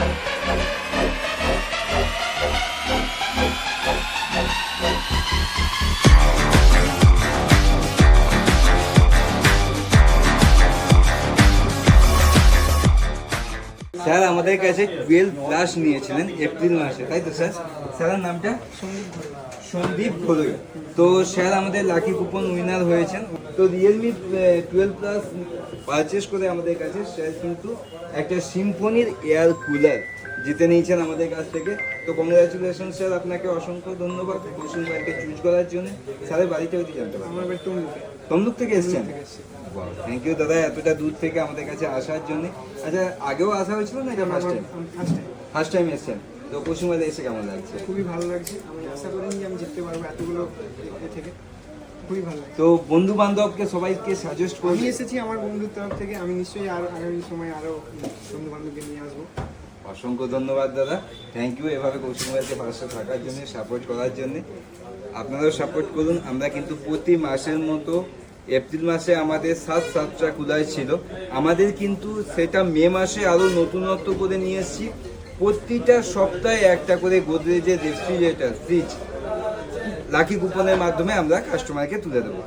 Thank you. Sir আমাদের কাছে twelve class নিয়েছিলেন এপ্রিল মাসে, তাই তো স্যার? স্যারের নামটা? সন্দীপ ঘোলই তো স্যার আমাদের লাকি কুপন উইনার হয়েছেন। তো রিয়েলমি টুয়েলভ প্লাস পারচেস করে আমাদের কাছে, স্যার কিন্তু একটা সিম্ফনির এয়ার কুলার। জিতে নিয়েছেন আমাদের কাছ থেকে। তো কংগ্রাচুলেশন স্যার আপনাকে অসংখ্য ধন্যবাদ। কৌশল ব্যাংকে চুজ করার জন্য। স্যারের বাড়িতে হতে জানতে পারবেন। তমলুকে থেকে এসেছেন। থ্যাংক ইউ দাদা এতটা দূর থেকে আমাদের কাছে আসার জন্য। আচ্ছা আগেও আসা হয়েছিল না এটা ফার্স্ট টাইম ফার্স্ট টাইম এসেছেন। তো পশ্চিমবঙ্গে এসে কেমন লাগছে? খুবই ভালো লাগছে। আমি আশা করিনি যে আমি জিততে পারব এতগুলো থেকে। খুবই ভালো তো বন্ধু বান্ধবকে সবাইকে সাজেস্ট করবি এসেছি আমার বন্ধুর তরফ থেকে। আমি নিশ্চয়ই আর আগামী সময় আরও বন্ধু বান্ধবকে নিয়ে আসব। অসংখ্য ধন্যবাদ, দাদা। থ্যাংক ইউ এভাবে কৌশিকবাড়িতে পাশে থাকার জন্য সাপোর্ট করার জন্য। আপনারাও সাপোর্ট করুন। আমরা কিন্তু প্রতি মাসের মতো এপ্রিল মাসে আমাদের সাত সাতটা কুলার ছিল। আমাদের কিন্তু সেটা মে মাসে আরও নতুনত্ব করে নিয়ে এসেছি। প্রতিটা সপ্তাহে একটা করে গোদরেজের রেফ্রিজারেটার ফ্রিজ লাকি কুপনের মাধ্যমে আমরা কাস্টমারকে তুলে দেবো।